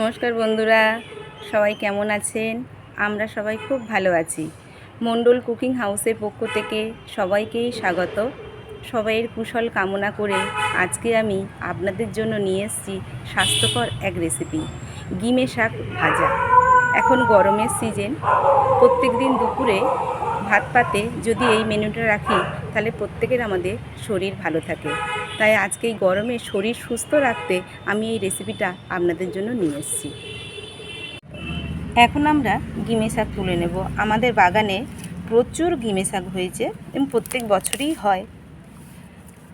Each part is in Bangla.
নমস্কার বন্ধুরা, সবাই কেমন আছেন? আমরা সবাই খুব ভালো আছি। মণ্ডল কুকিং হাউসের পক্ষ থেকে সবাইকেই স্বাগত। সবাইয়ের কুশল কামনা করে আজকে আমি আপনাদের জন্য নিয়ে এসেছি স্বাস্থ্যকর এক রেসিপি গিমে শাক ভাজা। এখন গরমের সিজন প্রত্যেক দিন দুপুরে ভাত পাতে যদি এই মেনুটা রাখি, তাহলে প্রত্যেকের আমাদের শরীর ভালো থাকে। তাই আজকে এই গরমে শরীর সুস্থ রাখতে আমি এই রেসিপিটা আপনাদের জন্য নিয়ে এসেছি। এখন আমরা গিমে শাক তুলে নেব। আমাদের বাগানে প্রচুর গিমে শাক হয়েছে এবং প্রত্যেক বছরই হয়।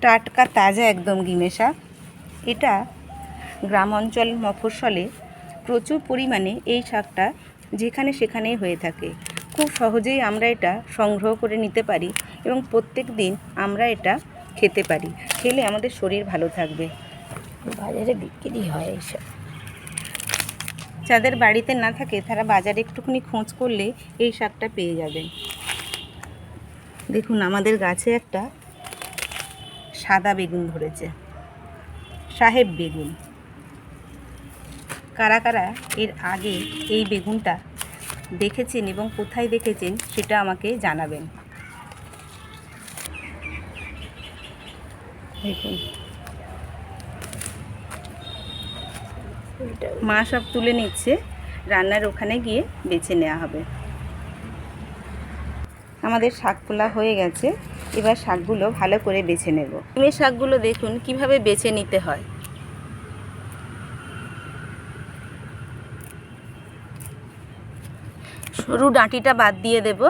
টাটকা তাজা একদম গিমে শাক। এটা গ্রাম অঞ্চল মফস্বলে প্রচুর পরিমাণে এই শাকটা যেখানে সেখানেই হয়ে থাকে। খুব সহজেই আমরা এটা সংগ্রহ করে নিতে পারি এবং প্রত্যেক দিন আমরা এটা খেতে পারি। খেলে আমাদের শরীর ভালো থাকবে। বাজারে বিক্রি হয় এইসব যাদের বাড়িতে না থাকে তারা বাজারে একটুখানি খোঁজ করলে এই শাকটা পেয়ে যাবেন। দেখুন আমাদের গাছে একটা সাদা বেগুন ধরেছে। সাহেব বেগুন। কারা কারা এর আগে এই বেগুনটা দেখেছেন এবং কোথায় দেখেছেন সেটা আমাকে জানাবেন। দেখুন। মা সব তুলে নিচ্ছে, রান্নার ওখানে গিয়ে বেছে নেওয়া হবে। আমাদের শাক তোলা হয়ে গেছে, এবার শাকগুলো ভালো করে বেছে নেব। ডিমের শাকগুলো দেখুন, কীভাবে বেছে নিতে হয়। সরু ডাঁটিটা বাদ দিয়ে দেব।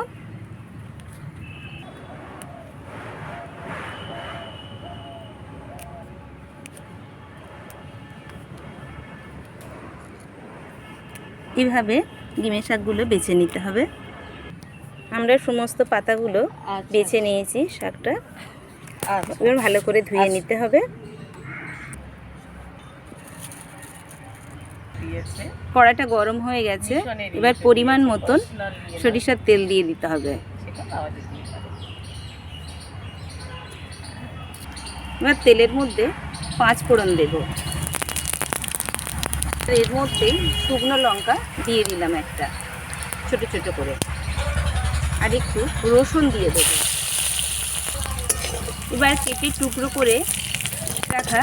এইভাবে ডিমের শাকগুলো বেছে নিতে হবে। আমরা সমস্ত পাতাগুলো আচ্ছা। বেছে নিয়েছি শাকটা। এবার ভালো করে ধুয়ে আচ্ছা। নিতে হবে। কড়াটা গরম হয়ে গেছে। এবার পরিমাণ মতন সরিষার তেল দিয়ে দিতে হবে। এবার তেলের মধ্যে পাঁচ ফোড়ন দেব। এর মধ্যে শুকনো লঙ্কা দিয়ে দিলাম একটা, ছোট ছোট করে। আর একটু রসুন দিয়ে দেবো। এবার কেটে টুকরো করে রাখা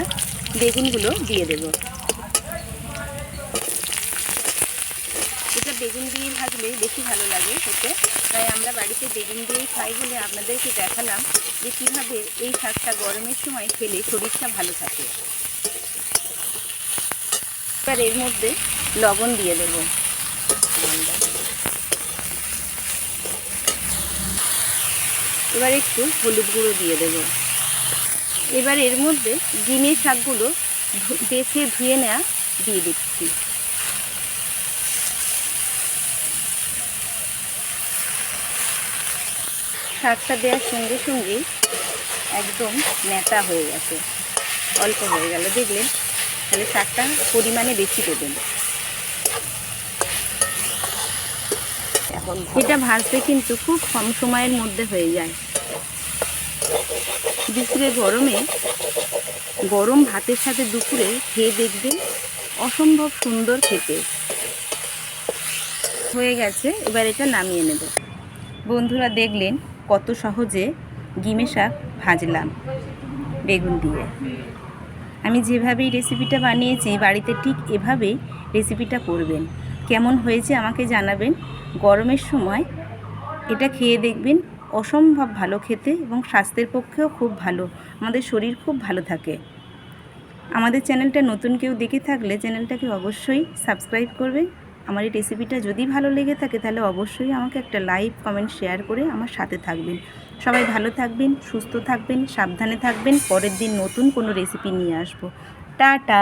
বেগুনগুলো দিয়ে দেবো। এটা বেগুন দিয়ে ভাজলে বেশি ভালো লাগে খেতে। তাই আমরা বাড়িতে বেগুন দিয়েই খাই বলে আপনাদেরকে দেখালাম যে কীভাবে এই শাকটা গরমের সময় খেলে শরীরটা ভালো থাকে। এবার এর মধ্যে লবণ দিয়ে দেবো। এবার একটু হলুদ গুঁড়ো দিয়ে দেবো। এবার এর মধ্যে ডিমের শাকগুলো বেছে ধুয়ে নেওয়া দিয়ে দিচ্ছি। শাকটা দেওয়ার সঙ্গে সঙ্গেই একদম নেতা হয়ে গেছে। অল্প হয়ে গেল, দেখলেন? তাহলে শাকটা পরিমাণে বেশি দেবেন এটা ভাজতে কিন্তু খুব কম সময়ের মধ্যে হয়ে যায়। দুপুরে গরমে গরম ভাতের সাথে দুপুরে খেয়ে দেখবেন অসম্ভব সুন্দর খেতে। হয়ে গেছে, এবার এটা নামিয়ে নেব। বন্ধুরা দেখলেন কত সহজে গিমে শাক ভাজলাম বেগুন দিয়ে। আমি যেভাবেই রেসিপিটা বানিয়েছি বাড়িতে ঠিক এভাবেই রেসিপিটা করবেন। কেমন হয়েছে আমাকে জানাবেন। গরমের সময় এটা খেয়ে দেখবেন, অসম্ভব ভালো খেতে এবং স্বাস্থ্যের পক্ষেও খুব ভালো। আমাদের শরীর খুব ভালো থাকে। আমাদের চ্যানেলটা নতুন কেউ দেখে থাকলে চ্যানেলটাকে অবশ্যই সাবস্ক্রাইব করবেন। আমার এই রেসিপিটা যদি ভালো লেগে থাকে, তাহলে অবশ্যই আমাকে একটা লাইভ কমেন্ট শেয়ার করে আমার সাথে থাকবেন। সবাই ভালো থাকবেন, সুস্থ থাকবেন, সাবধানে থাকবেন। পরের দিন নতুন কোনো রেসিপি নিয়ে আসব। টাটা!